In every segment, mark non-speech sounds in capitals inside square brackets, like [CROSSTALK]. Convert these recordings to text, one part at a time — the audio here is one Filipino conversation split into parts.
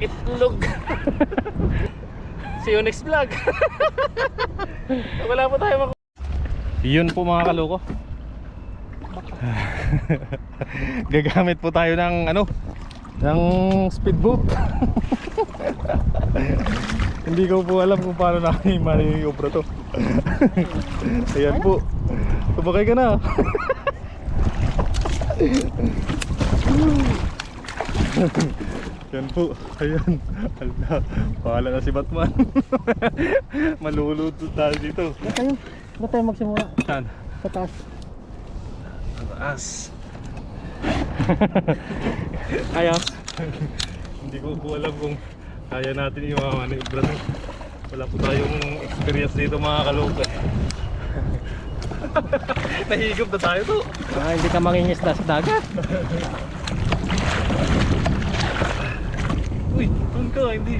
Itlog. See you next vlog. Wala po tayo mak- Yun po mga kaloko. Gagamit po tayo ng ano ng speedboat. Hindi ko po alam kung paano namin maniobra to. Ayan po. Tumakay ka na. Yan po. Ayan. Ala, Pahala na si Batman. [LAUGHS] Maluluto tayo dito. Ba't tayo? Ba't tayo magsimula? Saan? Sa taas. [LAUGHS] Ayos. Hindi ko po alam kung kaya natin yung mga manibra. Wala po tayong experience dito mga kalupay. [LAUGHS] Nahigop na tayo to. Ah, hindi ka mangingisda sa dagat. Uy, doon ka, hindi.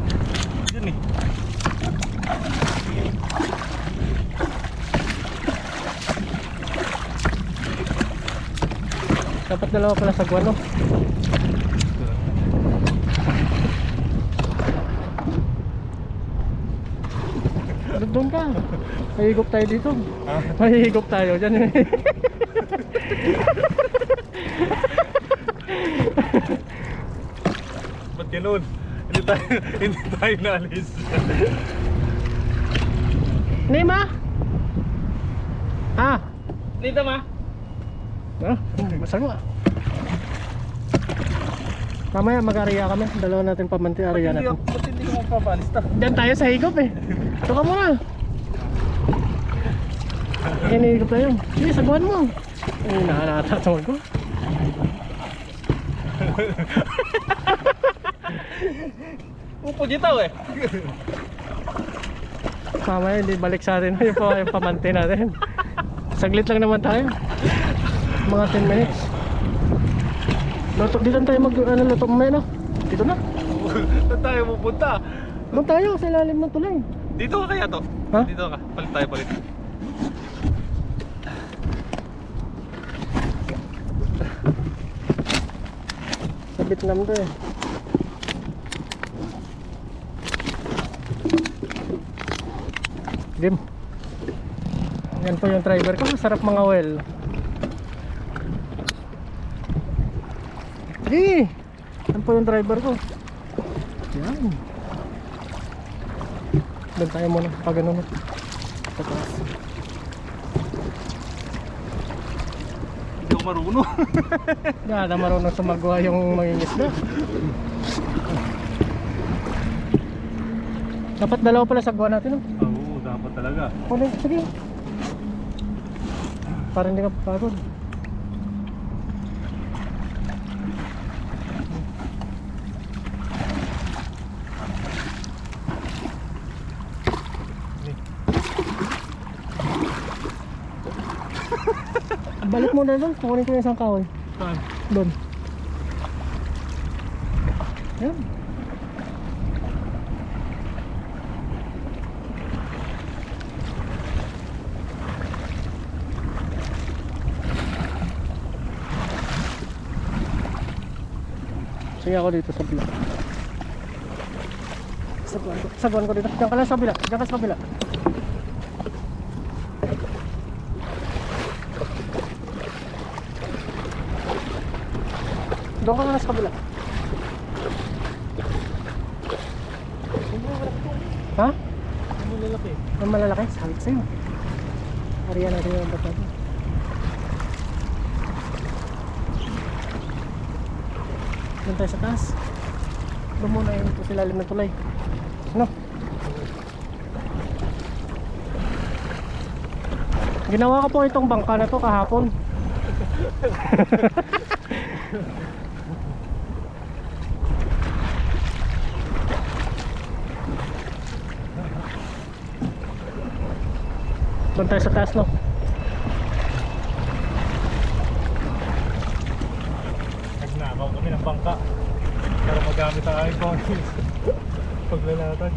Diyan eh. Dapat dalawa pala sa guano. Doon doon ka. Mahigop tayo dito. Ha? Mahigop tayo dyan. eh. Ba't ganun? Tayo, [LAUGHS] hindi tayo naalis. Nima? Ah, Dito ma? ah, masama. Mamaya mag-area kami. Dalawa natin pamanti area Hindi natin. ako, ba't hindi ko mapapalis ta? Diyan tayo sa higop eh. Ito ka muna. Hinihigop tayo. Sige, saguhan mo. Ay, nakanatatawag ko. Upo dito eh. Mamaya hindi balik sa atin [LAUGHS] yung, pa, yung pamanti natin. Saglit lang naman tayo. Mga 10 minutes. Luto, dito tayo mag ano, luto mamaya no? Dito na. Saan tayo pupunta? Doon tayo sa ilalim ng tulay. Dito ka kaya to? Ha? Dito ka. Palit tayo palit. Sa Vietnam to eh. Game. Yan po yung driver ko. Sarap mga well. Sige. Yan po yung driver ko. Yan. Doon tayo muna. Pag ano na. Sa taas. Hindi ako marunong. [LAUGHS] Na marunong sumagawa yung mangingisda. Dapat dalawa pala sa gawa natin. No? Talaga. Okay, sige. Para hindi ka pagod. [LAUGHS] Balik mo na doon, kukunin ko yung isang kahoy. Saan? Doon. Yan. Sige ako dito sa bila. Saguan ko, saguan ko dito. Diyan ka lang sa bila. Diyan ka sa bila. Doon ka muna sa kabila. Ha? Ano lalaki? Ang malalaki? Sabi ko sa'yo. Ariyan natin yung bato. Doon tayo sa taas. Doon muna yung sa ng tulay. Ano? Ginawa ko po itong bangka na to kahapon. Doon tayo sa taas no. Nagnakaw kami ng bangka gamit ang iPhone. [LAUGHS] Paglalatag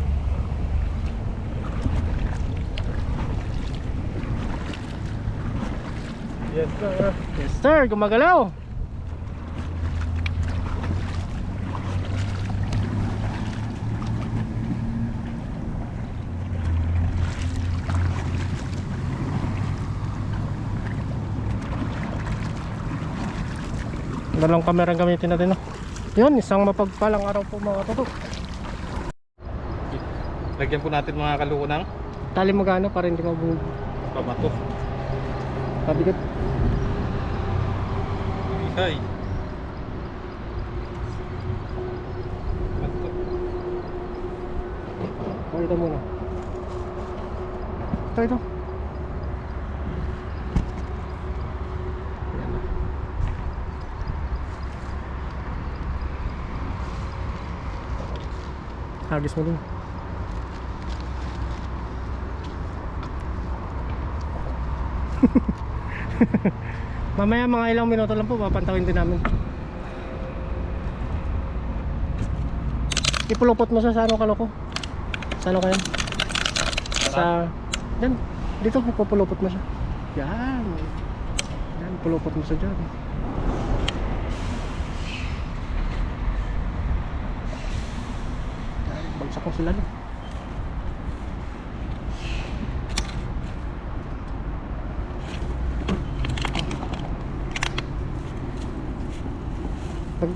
yes sir. Yes sir. Gumagalaw. Dalawang kamera gamitin natin no? Yun, isang mapagpalang araw po mga tutok. Lagyan po natin mga kaluko ng Tali mo gaano para hindi mabung pamato. pabigat. Mato. Pakita muna. Ito, ito. Hagis mo din. [LAUGHS] Mamaya mga ilang minuto lang po, papantawin din namin. Ipulupot mo sa sa ano kaloko? Sa ano kaya? Sa... Yan. Dito, ipupulupot mo siya. Yan. Yan, pulupot mo siya dyan. Yan, bagsak ko sila no. Pag...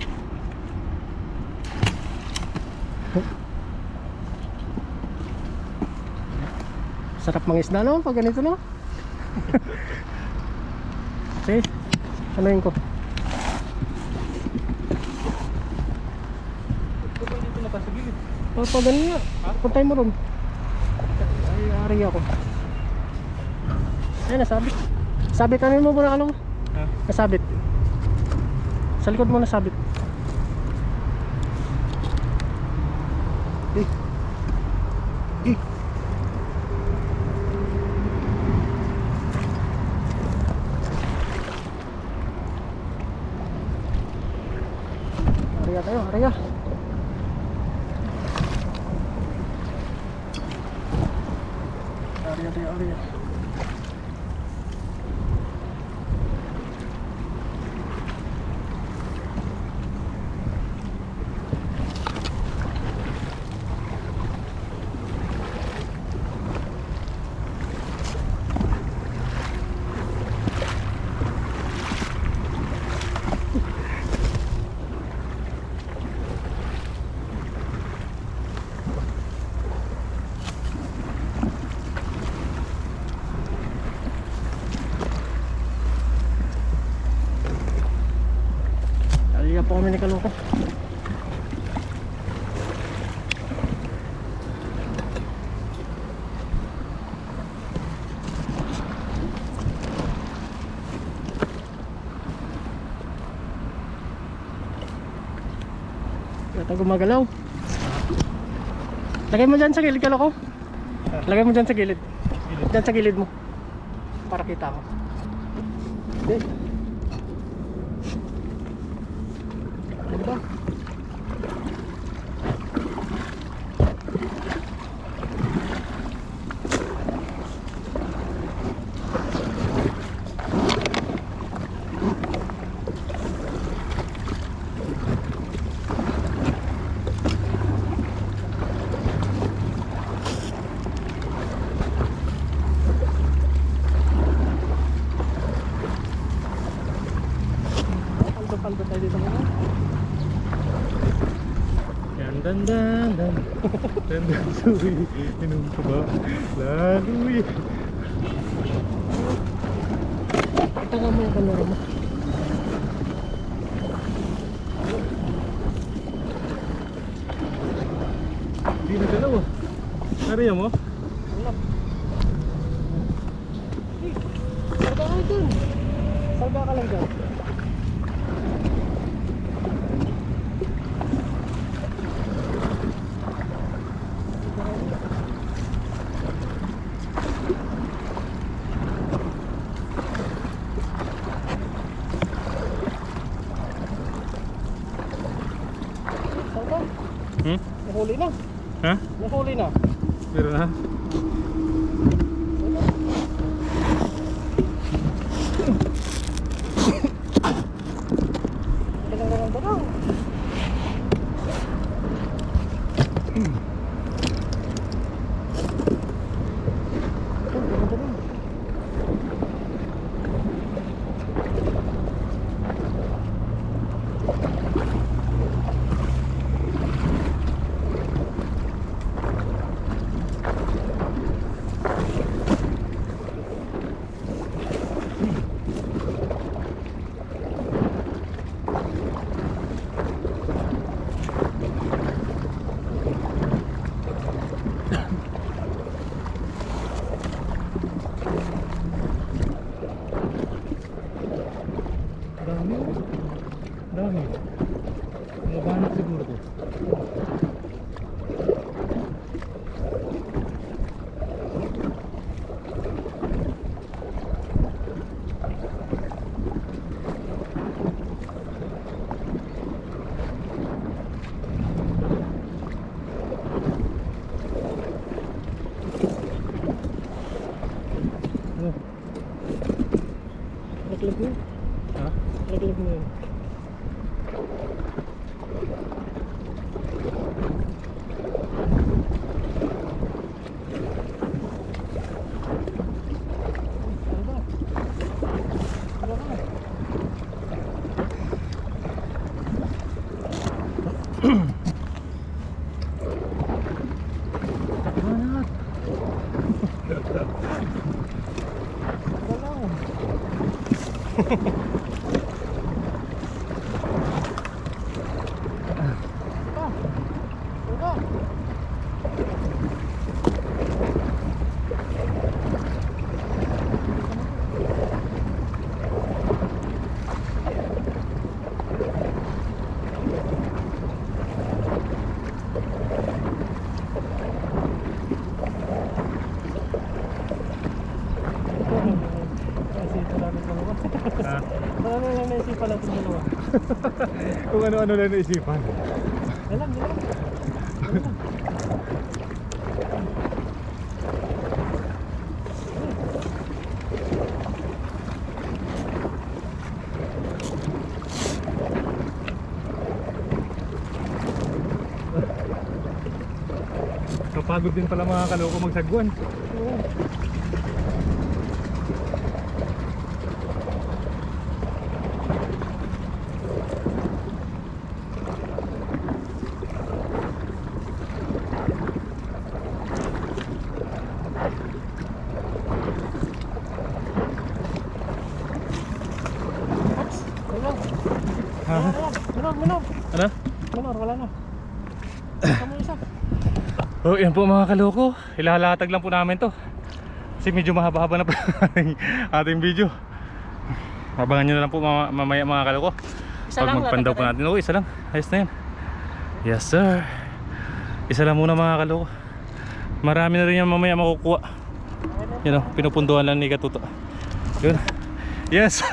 Sarap mga isda no pag ganito no. Sige, ano yun ko? Ito pa dito pag ganun nga, puntay mo ron. Ay, ari ako. Ay, nasabit. Sabit, ano mo muna ano? Ha? Nasabit. Sa likod mo nasabit. Eh. Eh. Ariya tayo, ariya. Ariya tayo, ariya. Ariya po kami ni Kaloko. Yata gumagalaw. Lagay mo dyan sa gilid, Kaloko. Lagay mo dyan sa gilid. Dyan sa gilid mo. Para kita ko. Hindi. Ano ba? Paldo-paldo tayo dito ngayon. Yan dan dan dan. Dan dan suwi. Inom ko ba? Laluy. Kita nga mo yung camera mo. Hindi na galaw ah. Nariyan mo? Wala. Eh, Salga ka dun. Salga ka lang dyan. Salga. Hmm? Nahuli na. Marami lang naisipan natin dalawa. [LAUGHS] Kung ano-ano lang naisipan. Dalam, dalam. Kapagod din pala mga kaloko magsagwan. Dalam. Ha? Minor, minor. Ano? Minor, wala na. Kamu isa. Oh, yan po mga kaloko. Ilalatag lang po namin to. Kasi medyo mahaba-haba na po ating, ating video. Abangan nyo na lang po mama- mamaya mga kaloko. Isa Pag magpandaw po natin. Oo, isa lang. Ayos na yan. Yes sir. Isa lang muna mga kaloko. Marami na rin yan mamaya makukuha. Yan o, pinupunduhan lang ni Katuto. Yun. Yes.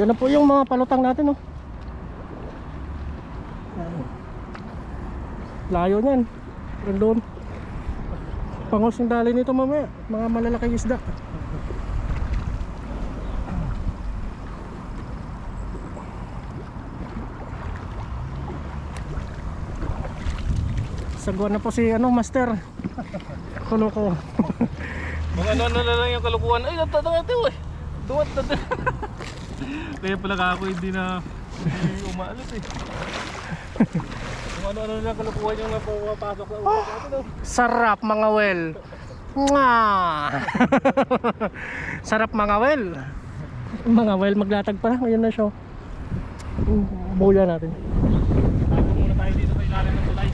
Yun na po yung mga palutang natin, oh. Layo niyan. Doon. Pangos yung dali nito mamaya. Mga malalaking isda. Sagwa na po si ano, master. Kulo ko. Mga ano-ano na lang yung kalukuhan. Ay, natatang ito eh. Duwat na [LAUGHS] Kaya pala ako hindi na hindi umaalis eh. Kung ano-ano na lang kalukuhan yung napapasok sa ulo oh. [GASPS] Sarap mga well. Nga. [LAUGHS] Sarap mga well. Mga well maglatag pa. Ayun na siya. Buya natin. Tago muna tayo dito sa ilalim ng tulay.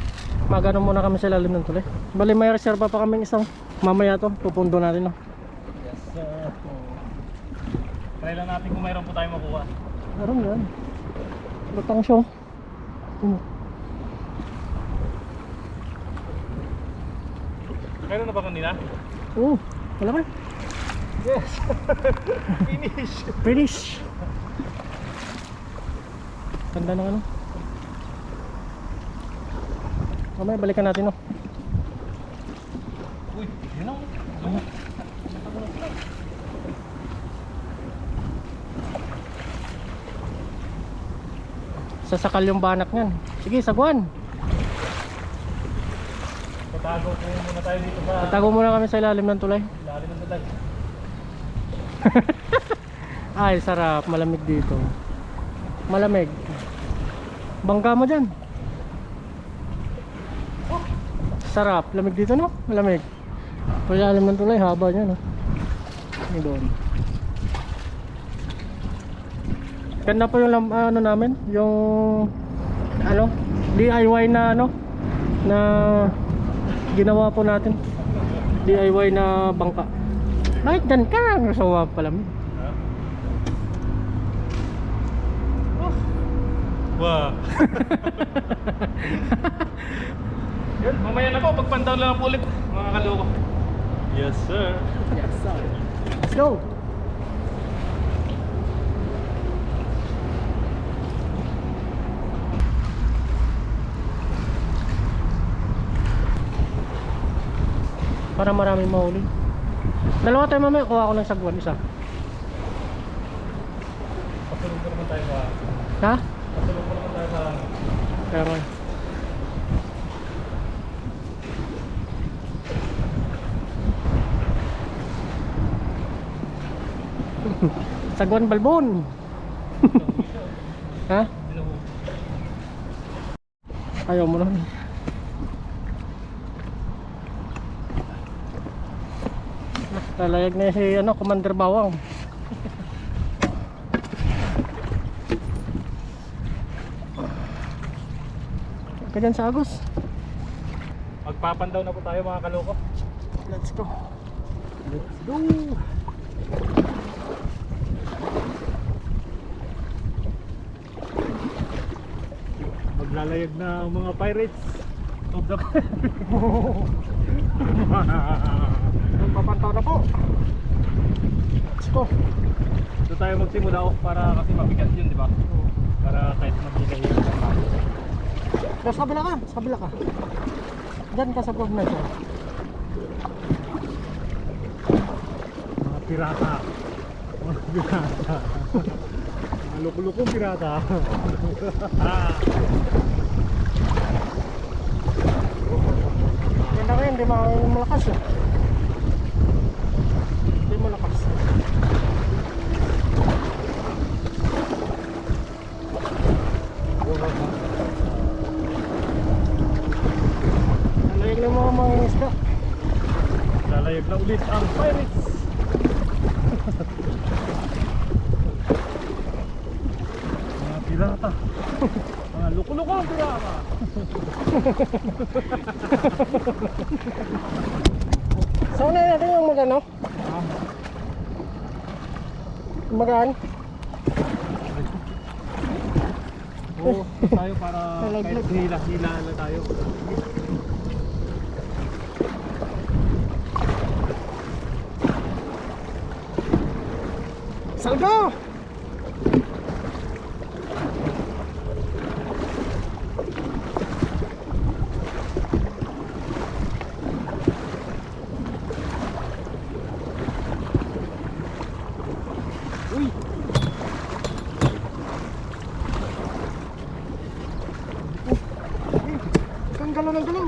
Magano muna kami sa ilalim ng tulay. Bali may reserva pa kaming isang. Mamaya to, pupundo natin. No? Yes sir. Try lang natin kung mayroon po tayo makuha. Meron yan. Lutang siya. Hmm. Meron na ba kanina? Oo. Wala ba? Yes. [LAUGHS] Finish. Finish. Ganda ng ano. Mamaya balikan natin no. Uy, yun ang Sasakal yung banak niyan. Sige, sagwan. Tatago po muna tayo dito sa Tatago muna kami sa ilalim ng tulay. ilalim ng tulay. [LAUGHS] Ay, sarap. Malamig dito. Malamig. Bangga mo dyan. Sarap. Lamig dito, no? Malamig. Sa ilalim ng tulay, haba niya, no? Doon. Ganda po yung lam- ano namin, yung ano, DIY na ano na ginawa po natin. DIY na bangka. Bakit dyan ka? Nasawa pala mo. Yun, mamaya na po. Pagpandaw na lang po ulit. Mga kaloko. Yes, sir. Yes, sir. Let's go. Para maraming mahuli. Dalawa tayo mamaya, kuha ko ng sagwan isa. Patulog ko naman tayo sa... Ha? Patulog ko naman tayo sa... Kaya nga. Sagwan balbon. [LAUGHS] ha? Ayaw mo nun. Lalayag na si ano, Commander Bawang. Ganyan sa Agos. Magpapandaw na po tayo mga kaloko. Let's go. Let's go. Maglalayag na ang mga pirates of the Magpapantaw na po. Let's go. Doon tayo magsimula oh, para kasi mabigat yun, di ba? Para kahit maghilahilan na tayo. Pero sa kabila ka, sa kabila ka. Diyan ka sa siya. Mga pirata. Mga pirata. [LAUGHS] Mga lukulukong pirata. Yan na rin, hindi malakas eh. Hindi malakas. Nalayag na mga mga isda. Lalayag na ulit ang pirates. Mga pirata. Mga lukulukong pirata. Unahin natin yung magano? Magaan? Oo, tayo para kahit hila-hila na tayo. Salgo! Uy! Ang galaw ng galaw.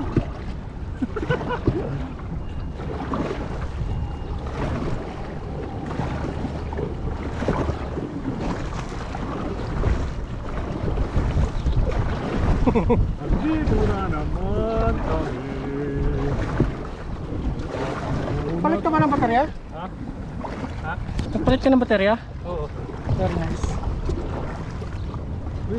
Nandito na naman kami. Palit ka ba ng baterya? Ha? Ha? Nagpalit ka ng baterya? Oo. Very nice. Uy.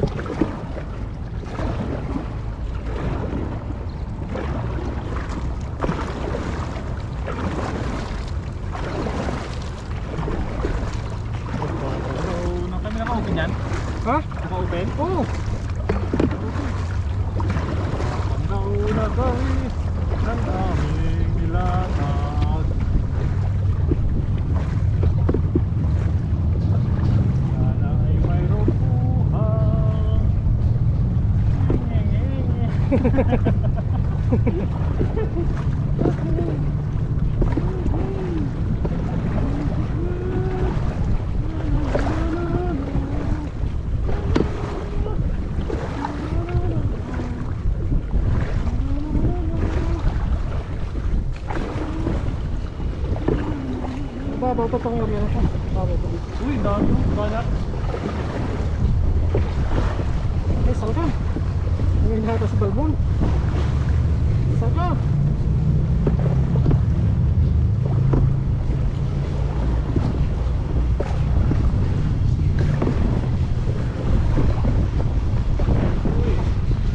Nang kami naka-open yan? Ha? Naka-open? Oo. Nauna kami ng aming nilatag Sana ay mayroong buhay Pa pang area na siya. Uy, dami banat Eh, salga. Ngayon na ito sa balbon. Salga.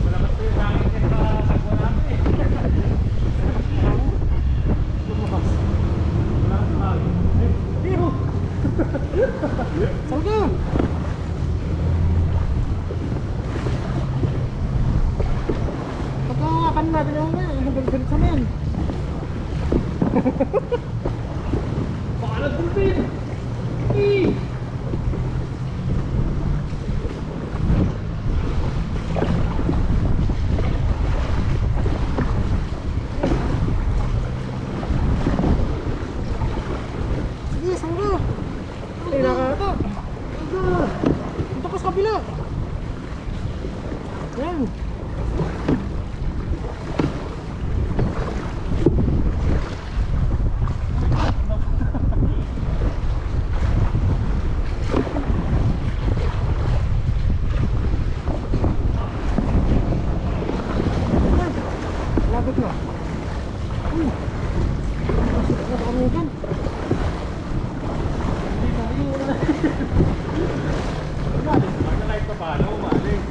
Malakas po yung hangin sa sagwa namin eh Lumakas. Malakas ang hangin Biro. Salga. kabila. Yan. Labot na. Uy. Pasok na kami dyan. Hindi tayo. wala. Ano na ito paano? Umaling.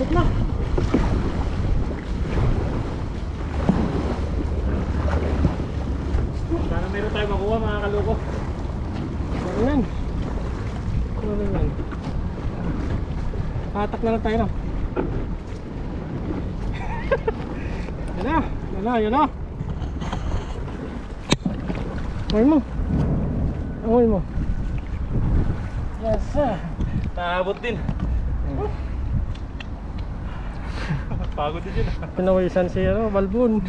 Pasok na. Sana meron tayo makuha mga kaloko. Ano yan? Ano yan? Hatak na lang tayo yan na. Yan na. Yan na. Amoy mo. Amoy mo. Yes sir. Naabot din. [LAUGHS] Pagod din yun. Pinawisan si ano, Balbon.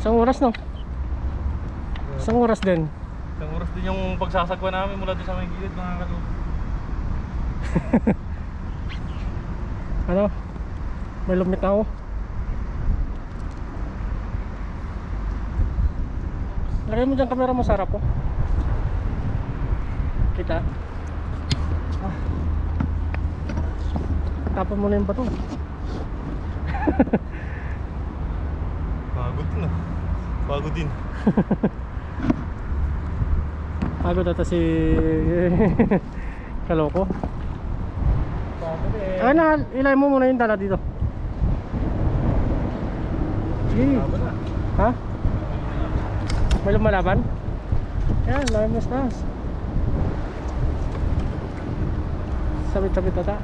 Isang oras no? Isang oras din. Oras din yung pagsasagwa namin mula doon sa may gilid mga kaloko. [LAUGHS] Ano? May lumit na ako. Lagay mo dyan camera mo sa harap po. Kita. Ah. Tapon mo na yung bato. Pagod ah. Pagod din. [LAUGHS] Pagod ata si [LAUGHS] Kaloko. Eh. Ay na, ilay mo muna yung dala dito. Sige. Ha? May lumalaban? Yan, laki mo stars. Sabit-sabit ata.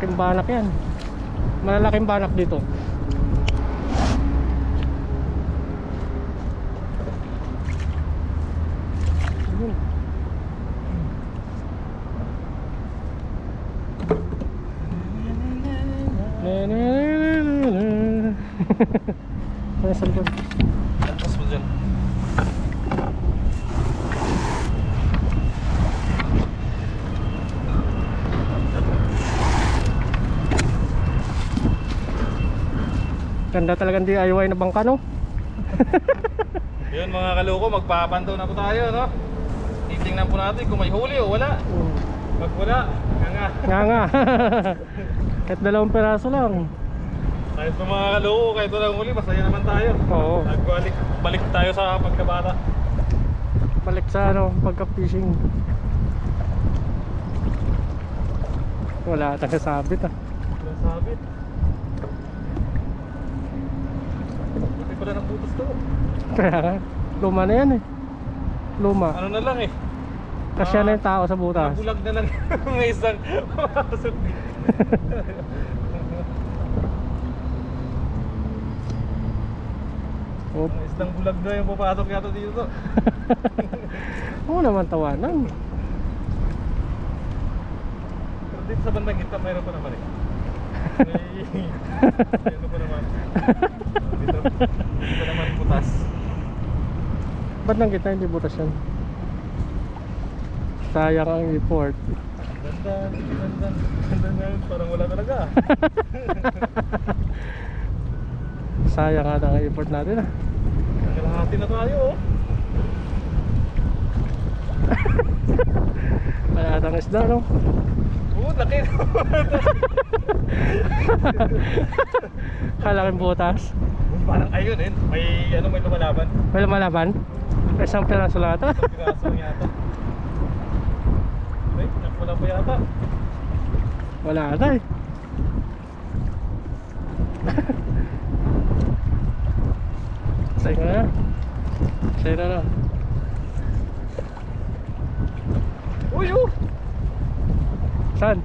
Malaking banak yan. Malalaking banak dito. Ayun. Na, na, na, na, na. Nasa likod. Alpas mo dyan. Ganda talagang DIY na bangka no? [LAUGHS] Yun mga kaloko, magpapantaw na po tayo no. Titingnan po natin kung may huli o wala. Mm. Pag wala, nga nga. Nga nga. [LAUGHS] Kahit dalawang peraso lang. Kahit pa mga kaloko, kahit walang huli, masaya naman tayo. Oo. Nagbalik balik tayo sa pagkabata. Balik sa ano, pagka-fishing. Wala ata sabit ah. Nasabit. Pala ng butas to. Luma na yan eh. Luma. Ano na lang eh. Kasya na yung tao sa butas. Bulag na lang [LAUGHS] ng isang dito. Oh, Ang isang bulag na yung papasok yata dito. [LAUGHS] Oo naman tawanan. Pero dito sa bandang gitna mayroon pa naman eh. Mayroon pa naman. Dito, dito naman butas. Ba't nang kita hindi butas yan? Sayang ang import. Ganda, ganda, ganda na yun. Parang wala talaga. Sayang nga ang import natin ah. Kalahati na tayo oh. Wala atang isda no? Oo, laki [LAUGHS] Kalaking butas. Parang ayun eh. May ano may lumalaban. May lumalaban? Isang piraso lang ata. Isang piraso lang yata. Ay, nakwala pa yata. Wala ata eh. Sa'yo na. Sa'yo na na. Uy, oh! Saan?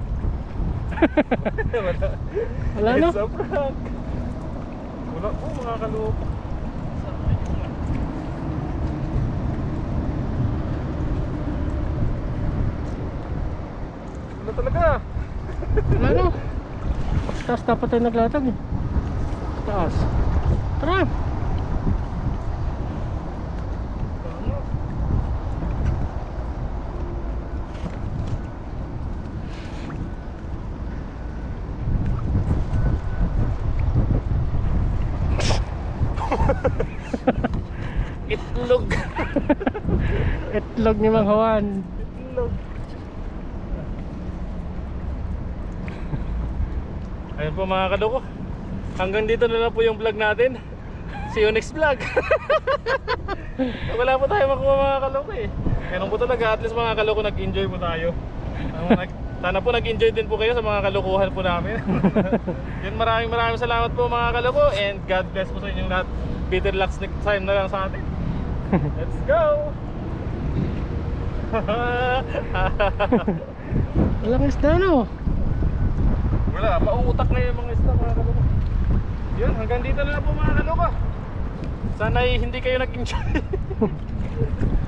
Wala. Wala no? It's a prank. Wala po mga kaloko. Wala talaga. Wala no? Taas dapat tayo naglatag eh. Taas. Tara! Itlog. [LAUGHS] Itlog ni Mang Hawan. Itlog. [LAUGHS] Ayun po mga kaloko. Hanggang dito na lang po yung vlog natin. See you next vlog. [LAUGHS] Wala po tayo makuha mga kaloko eh. Ganun po talaga. At least mga kaloko nag-enjoy po tayo. Sana po nag-enjoy din po kayo sa mga kalokohan po namin. Yun maraming maraming salamat po mga kaloko. And God bless po sa inyong lahat. Peter Lux next time na lang sa atin. Let's go! [LAUGHS] Walang isda no? Wala, mauutak na yung mga isda mga kaloko. Yun, hanggang dito na lang po mga kaloko. Sana ay hindi kayo nag-enjoy. [LAUGHS]